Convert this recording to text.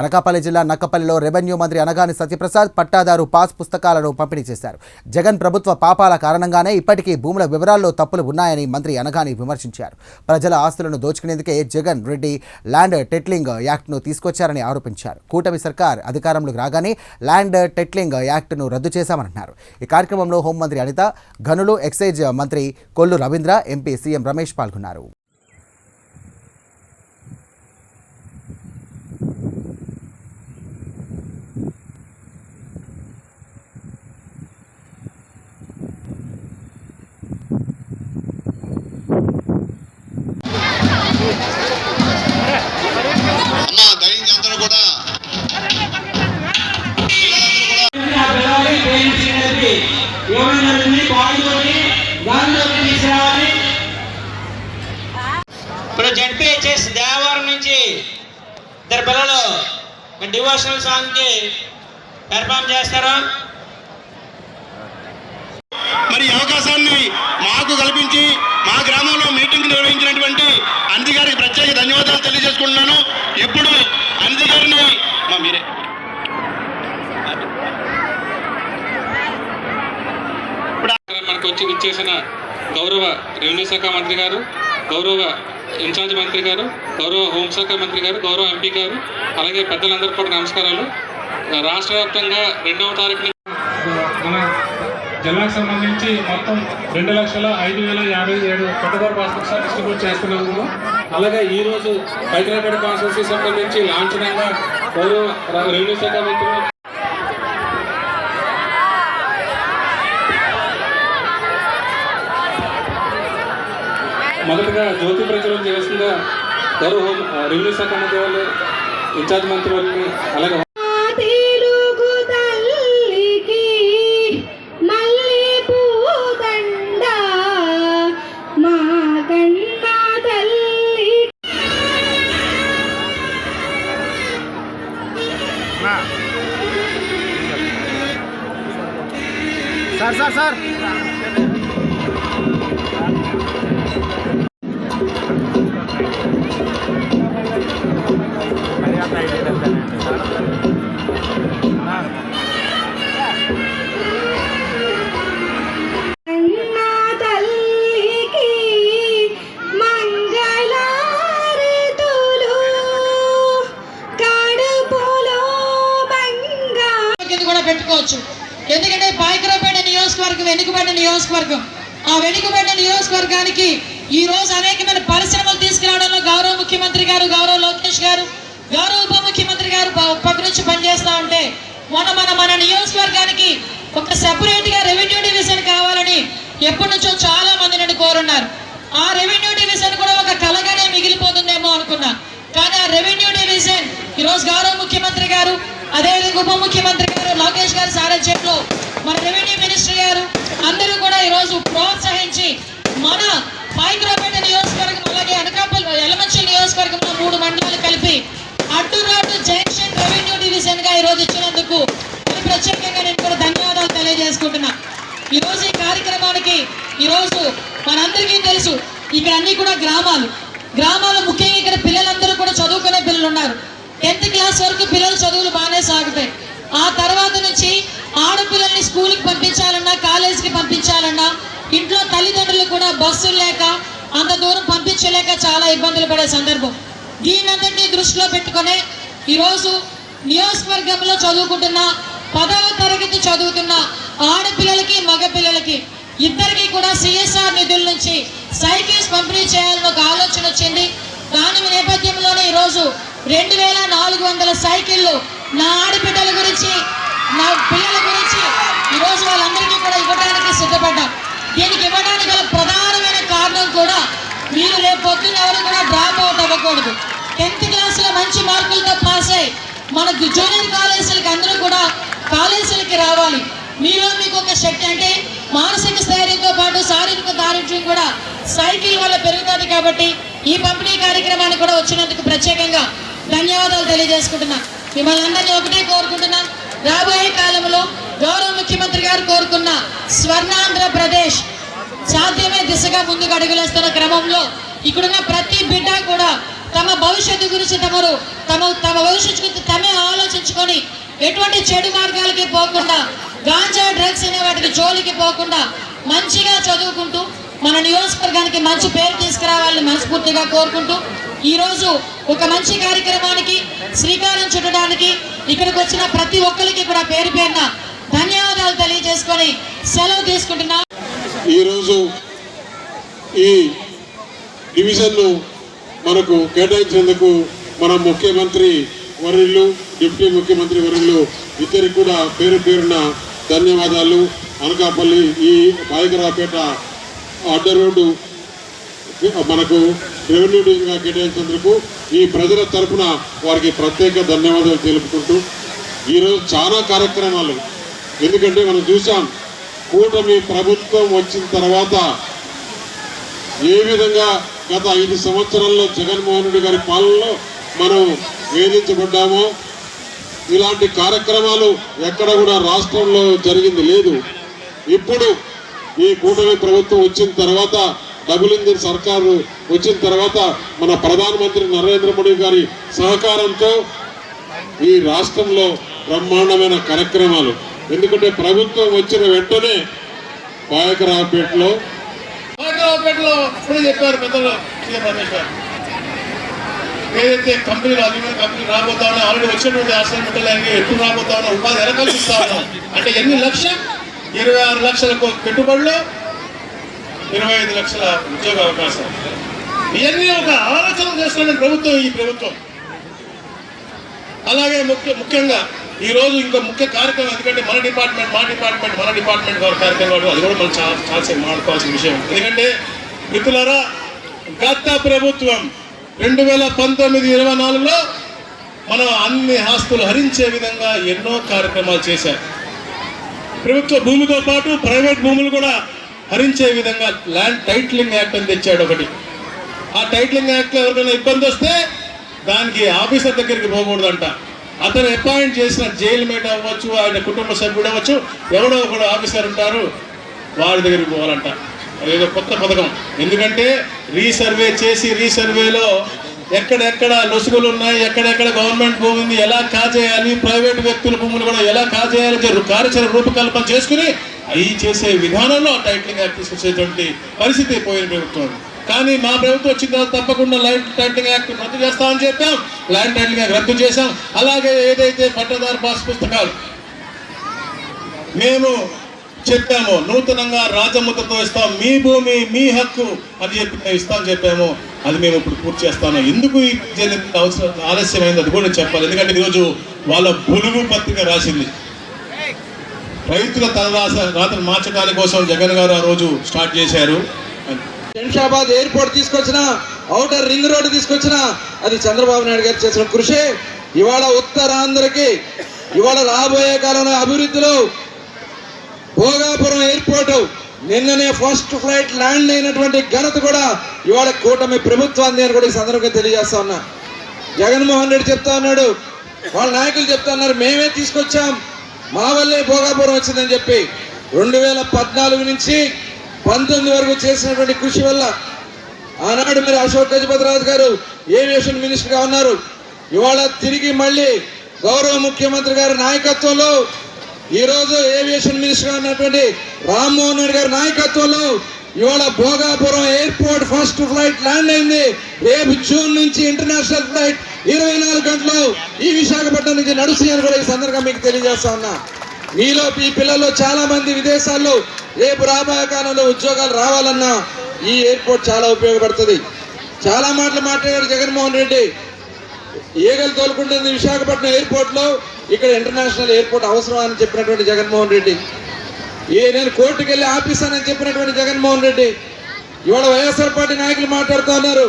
అనకాపల్లి జిల్లా నక్కపల్లిలో రెవెన్యూ మంత్రి అనగాని సత్యప్రసాద్ పట్టాదారు పాస్ పుస్తకాలను పంపిణీ చేశారు. జగన్ ప్రభుత్వ పాపాల కారణంగానే ఇప్పటికీ భూముల వివరాల్లో తప్పులు ఉన్నాయని మంత్రి అనగాని విమర్శించారు. ప్రజల ఆస్తులను దోచుకునేందుకే జగన్ రెడ్డి ల్యాండ్ టెట్లింగ్ యాక్ట్ను తీసుకొచ్చారని ఆరోపించారు. కూటమి సర్కార్ అధికారంలోకి రాగానే ల్యాండ్ టెట్లింగ్ యాక్ట్ను రద్దు చేశామన్నారు. ఈ కార్యక్రమంలో హోంమంత్రి అనిత గనులు ఎక్సైజ్ మంత్రి కొల్లు రవీంద్ర ఎంపీ సీఎం రమేష్ పాల్గొన్నారు. ఇద్దరు పిల్లలు డివోషనల్ సాంగ్కి పెర్ఫామ్ చేస్తారు? మరి అవకాశాన్ని మాకు కల్పించి మా గ్రామంలో మీటింగ్ నిర్వహించినటువంటి అంది గారికి ప్రత్యేక ధన్యవాదాలు తెలియజేసుకుంటున్నాను. ఇప్పుడు అంది గారిని మా మీరే. మనకు వచ్చి ఇచ్చేసిన గౌరవ రెవెన్యూ శాఖ మంత్రి గారు గౌరవ ఇన్ఛార్జ్ మంత్రి గారు గౌరవ హోంశాఖ మంత్రి గారు గౌరవ ఎంపీ గారు అలాగే పెద్దలందరూ కూడా నమస్కారాలు. రాష్ట్ర వ్యాప్తంగా రెండవ తారీఖున మన జిల్లాకు సంబంధించి మొత్తం రెండు లక్షల ఐదు వేల యాభై ఏడు పట్టదారు పాస్పోర్ట్స్ డిస్ట్రిబ్యూట్ చేస్తున్నాము అలాగే ఈరోజు హైదరాబాద్ పాస్పోర్ట్స్కి సంబంధించి లాంఛనంగా గౌరవ రెవెన్యూ శాఖ మంత్రులు మొదటగా జ్యోతి ప్రచురణ చేస్తుందా గౌరవ రెవెన్యూ శాఖ మంత్రి వాళ్ళు ఇన్ఛార్జ్ మంత్రి వాళ్ళని అలాగే కన్న తల్లికి కడుపులో కూడా పెట్టుకోవచ్చు. ఎందుకంటే పాయకరాపేట నియోజకవర్గం వెనుకబడిన నియోజకవర్గం. ఆ వెనుకబడిన నియోజకవర్గానికి ఈ రోజు అనేకమైన పరిశ్రమలు తీసుకురావడంలో గౌరవం ముఖ్యమంత్రి గారు గౌరవ లోకేష్ గారు గౌరవ ఉప ముఖ్యమంత్రి గారు ప- పక్క నుంచి పనిచేస్తూ ఉంటే మొన్న మన మన నియోజకవర్గానికి ఒక సెపరేట్గా రెవెన్యూ డివిజన్ కావాలని ఎప్పటి నుంచో చాలా మంది నన్ను కోరున్నారు. ఆ రెవెన్యూ డివిజన్ కూడా ఒక కలగానే మిగిలిపోతుందేమో అనుకున్నా. కానీ ఆ రెవెన్యూ డివిజన్ ఈ రోజు గౌరవ ముఖ్యమంత్రి గారు అదేవిధంగా ఉప ముఖ్యమంత్రి గారు లోకేష్ గారి సారథ్యంలో మన రెవెన్యూ మినిస్టర్ గారు అందరూ కూడా ఈ రోజు ప్రోత్సహించి మన పాయికరాపేట నియోజకవర్గం అలాగే అనకాపల్లి ఎలమంచి నియోజకవర్గంలో మూడు మండలాలు కలిపి అడ్డురాటు జంక్షన్ రెవెన్యూ డివిజన్గా ఈ రోజు ఇచ్చినందుకు మరి ప్రత్యేకంగా నేను కూడా ధన్యవాదాలు తెలియజేసుకుంటున్నా. ఈ రోజు ఈ కార్యక్రమానికి ఈరోజు మనందరికీ తెలుసు ఇక్కడ అన్ని కూడా గ్రామాలు. గ్రామాలు ముఖ్యంగా ఇక్కడ పిల్లలందరూ కూడా చదువుకునే పిల్లలు ఉన్నారు. టెన్త్ క్లాస్ వరకు పిల్లల చదువులు బాగానే సాగుతాయి. ఆ తర్వాత నుంచి ఆడపిల్లల్ని స్కూల్కి పంపించాలన్నా కాలేజీకి పంపించాలన్నా ఇంట్లో తల్లిదండ్రులు కూడా బస్సులు లేక అంత దూరం పంపించలేక చాలా ఇబ్బందులు పడే సందర్భం. దీనంతటినీ దృష్టిలో పెట్టుకొని ఈరోజు నియోజకవర్గంలో చదువుకుంటున్న పదవ తరగతి చదువుతున్న ఆడపిల్లలకి మగపిల్లలకి ఇద్దరికి కూడా సిఎస్ఆర్ నిధుల నుంచి సైకిల్స్ పంపిణీ చేయాలని ఒక ఆలోచన వచ్చింది. దాని నేపథ్యంలోనే ఈరోజు రెండు వేల నాలుగు వందల సైకిళ్ళు నా ఆడబిడ్డల గురించి నా పిల్లల గురించి ఈరోజు వాళ్ళందరికీ కూడా ఇవ్వడానికి సిద్ధపడ్డాం. దీనికి ఇవ్వడానికి గల ప్రధానమైన కారణం కూడా మీరు రేపు పొద్దున్న ఎవరు కూడా టెన్త్ క్లాస్లో మంచి మార్కులతో పాస్ అయ్యి మన జూనియర్ కాలేజీలకి అందరూ కూడా కాలేజీలకి రావాలి. మీలో మీకు ఒక శక్తి అంటే మానసిక స్థైర్యంతో పాటు శారీరక దారిద్ర్యం కూడా సైకిల్ వల్ల పెరుగుతుంది కాబట్టి ఈ పంపిణీ కార్యక్రమానికి కూడా వచ్చినందుకు ప్రత్యేకంగా ధన్యవాదాలు తెలియజేసుకుంటున్నా. మిమ్మల్ని అందరినీ ఒకటే కోరుకుంటున్నా. రాబోయే కాలంలో గౌరవ ముఖ్యమంత్రి గారు కోరుకున్న స్వర్ణాంధ్రప్రదేశ్ సాధ్యమే దిశగా ముందుకు అడుగులేస్తున్న క్రమంలో ఇక్కడున్న ప్రతి బిడ్డ కూడా తమ భవిష్యత్తు గురించి తమరు తమ తమ భవిష్యత్తు గురించి తమే ఆలోచించుకొని ఎటువంటి చెడు మార్గాలకి పోకుండా గాంజా డ్రగ్స్ అనే వాటికి జోలికి పోకుండా మంచిగా చదువుకుంటూ మన నియోజకవర్గానికి మంచి పేరు తీసుకురావాలని మనస్ఫూర్తిగా కోరుకుంటూ ఈరోజు ఒక మంచి కార్యక్రమానికి శ్రీకారం చుట్టడానికి ఇక్కడికి వచ్చిన ప్రతి ఒక్కరికి కూడా పేరు పేరున ధన్యవాదాలు తెలియజేసుకొని సెలవు తీసుకుంటున్నా. ఈరోజు ఈ డివిజన్ను మనకు కేటాయించినందుకు మన ముఖ్యమంత్రి వర్యులు డిప్యూటీ ముఖ్యమంత్రి వర్యులు ఇద్దరికి కూడా పేరు పేరున ధన్యవాదాలు. అనకాపల్లి ఈ బాయికరాపేట అడ్డ రోడ్డు మనకు రెవెన్యూ డివిజన్గా కేటాయించినందుకు ఈ ప్రజల తరపున వారికి ప్రత్యేక ధన్యవాదాలు తెలుపుకుంటూ ఈరోజు చాలా కార్యక్రమాలు. ఎందుకంటే మనం చూసాం కూటమి ప్రభుత్వం వచ్చిన తర్వాత ఏ విధంగా గత ఐదు సంవత్సరాల్లో జగన్మోహన్ రెడ్డి గారి పాలనలో మనం వేధించబడ్డామో ఇలాంటి కార్యక్రమాలు ఎక్కడ కూడా రాష్ట్రంలో జరిగింది లేదు. ఇప్పుడు ఈ కూటమి ప్రభుత్వం వచ్చిన తర్వాత డబుల్ ఇంజిన్ సర్కారు వచ్చిన తర్వాత మన ప్రధానమంత్రి నరేంద్ర మోడీ గారి సహకారంతో ఈ రాష్ట్రంలో బ్రహ్మాండమైన కార్యక్రమాలు. ఎందుకంటే ప్రభుత్వం వచ్చిన వెంటనే పాయకరావుపేటలో హైదరాబాద్లో ఇప్పుడే చెప్పారు పెద్దలు. సీఎం రమేష్ గారు ఏదైతే కంపెనీలు అల్యూమినియం కంపెనీలు రాబోతా ఉన్నాయి ఆల్రెడీ వచ్చినటువంటి ఆశ్రమికలకి ఎప్పుడు రాబోతా ఉపాధి ఎలా కల్పిస్తా ఉన్నాం అంటే ఎన్ని లక్షలు? ఇరవై ఆరు లక్షలకు పెట్టుబడులు ఇరవై ఐదు లక్షల ఉద్యోగ అవకాశాలు. ఇవన్నీ ఒక ఆలోచన చేస్తున్న ప్రభుత్వం ఈ ప్రభుత్వం. అలాగే ముఖ్య ముఖ్యంగా ఈ రోజు ఇంకో ముఖ్య కార్యక్రమం ఎందుకంటే మన డిపార్ట్మెంట్ మా డిపార్ట్మెంట్ మన డిపార్ట్మెంట్ వారి కార్యక్రమం కాదు అది కూడా మనం చాలా చాలాసేపు మాట్లాడుకోవాల్సిన విషయం. ఎందుకంటే మిత్రులారా గత ప్రభుత్వం రెండు వేల పంతొమ్మిది ఇరవై నాలుగులో మనం అన్ని ఆస్తులు హరించే విధంగా ఎన్నో కార్యక్రమాలు చేశారు. ప్రభుత్వ భూమితో పాటు ప్రైవేట్ భూములు కూడా హరించే విధంగా ల్యాండ్ టైటిలింగ్ యాక్ట్ అని తెచ్చాడు ఒకటి. ఆ టైటిలింగ్ యాక్ట్లో ఎవరికైనా ఇబ్బంది వస్తే దానికి ఆఫీసర్ దగ్గరికి పోకూడదంట. అతను అపాయింట్ చేసిన జైలు మేట్ అవ్వచ్చు ఆయన కుటుంబ సభ్యుడు అవ్వచ్చు ఎవడో ఒకడు ఆఫీసర్ ఉంటారు వారి దగ్గరికి పోవాలంట. అదేదో కొత్త పథకం. ఎందుకంటే రీసర్వే చేసి రీసర్వేలో ఎక్కడెక్కడ లొసుగులు ఉన్నాయి ఎక్కడెక్కడ గవర్నమెంట్ భూమి ఎలా కాజేయాలి ప్రైవేట్ వ్యక్తుల భూములు కూడా ఎలా కాజేయాలి జరు- కార్యాచరణ రూపకల్పన చేసుకుని అవి చేసే విధానంలో టైటిలింగ్ యాక్ట్ తీసుకొచ్చేటువంటి పరిస్థితి పోయిన ప్రభుత్వం. కానీ మా ప్రభుత్వం వచ్చిన తర్వాత తప్పకుండా ల్యాండ్ టైటిలింగ్ యాక్ట్ రద్దు చేస్తామని చెప్పాం. ల్యాండ్ టైటిలింగ్ యాక్ట్ రద్దు చేశాం. అలాగే ఏదైతే పట్టదారు పాస్ పుస్తకాలు మేము చెప్పాము నూతనంగా రాజముద్రతో ఇస్తాం మీ భూమి మీ హక్కు అని చెప్పి మేము ఇస్తాం చెప్పాము అది మేము ఇప్పుడు పూర్తి చేస్తాము ఎందుకు అవసరం ఆలస్యమైంది అది కూడా చెప్పాలి. ఎందుకంటే ఈరోజు వాళ్ళ బులుగు పత్రిక రాసింది. రైతుల తల రాస రాతను మార్చడానికి కోసం జగన్ గారు ఆ రోజు స్టార్ట్ చేశారు. శంషాబాద్ ఎయిర్పోర్ట్ తీసుకొచ్చిన ఔటర్ రింగ్ రోడ్డు తీసుకొచ్చిన అది చంద్రబాబు నాయుడు గారు చేసిన కృషి. ఇవాళ ఉత్తరాంధ్రకి ఇవాళ రాబోయే కాలంలో అభివృద్ధిలో భోగాపురం ఎయిర్పోర్ట్ నిన్ననే ఫస్ట్ ఫ్లైట్ ల్యాండ్ అయినటువంటి ఘనత కూడా ఇవాళ కూటమి ప్రభుత్వాన్ని అని కూడా ఈ సందర్భంగా తెలియజేస్తా ఉన్నా. జగన్మోహన్ రెడ్డి చెప్తా ఉన్నాడు వాళ్ళ నాయకులు చెప్తా ఉన్నారు మేమే తీసుకొచ్చాం మా వల్లే భోగాపురం వచ్చిందని చెప్పి. రెండు వేల పద్నాలుగు నుంచి పంతొమ్మిది వరకు చేసినటువంటి కృషి వల్ల ఆనాడు మరి అశోక్ గజపతిరాజు గారు ఏవియేషన్ మినిస్టర్గా ఉన్నారు. ఇవాళ తిరిగి మళ్ళీ గౌరవ ముఖ్యమంత్రి గారి నాయకత్వంలో ఈరోజు ఏవియేషన్ మినిస్టర్గా ఉన్నటువంటి రామ్మోహన్ రెడ్డి గారి నాయకత్వంలో ఇవాళ Bhogapuram airport first flight land అయింది. రేపు జూన్ నుంచి ఇంటర్నేషనల్ ఫ్లైట్ ఇరవై నాలుగు గంటలు ఈ విశాఖపట్నం నుంచి నడుస్తుందని కూడా ఈ సందర్భంగా మీకు తెలియజేస్తా ఉన్నా. మీలో ఈ పిల్లలు చాలా మంది విదేశాల్లో రేపు రాబోయే కాలంలో ఉద్యోగాలు రావాలన్నా ఈ ఎయిర్పోర్ట్ చాలా ఉపయోగపడుతుంది. చాలా మాటలు మాట్లాడారు జగన్మోహన్ రెడ్డి. ఈగలు తోలుకుంటుంది విశాఖపట్నం ఎయిర్పోర్ట్లో ఇక్కడ ఇంటర్నేషనల్ ఎయిర్పోర్ట్ అవసరం అని చెప్పినటువంటి జగన్మోహన్ రెడ్డి. ఏ నేను కోర్టుకు వెళ్ళి ఆపిస్తానని చెప్పినటువంటి జగన్మోహన్ రెడ్డి. ఇవాళ వైఎస్ఆర్ పార్టీ నాయకులు మాట్లాడుతూ ఉన్నారు.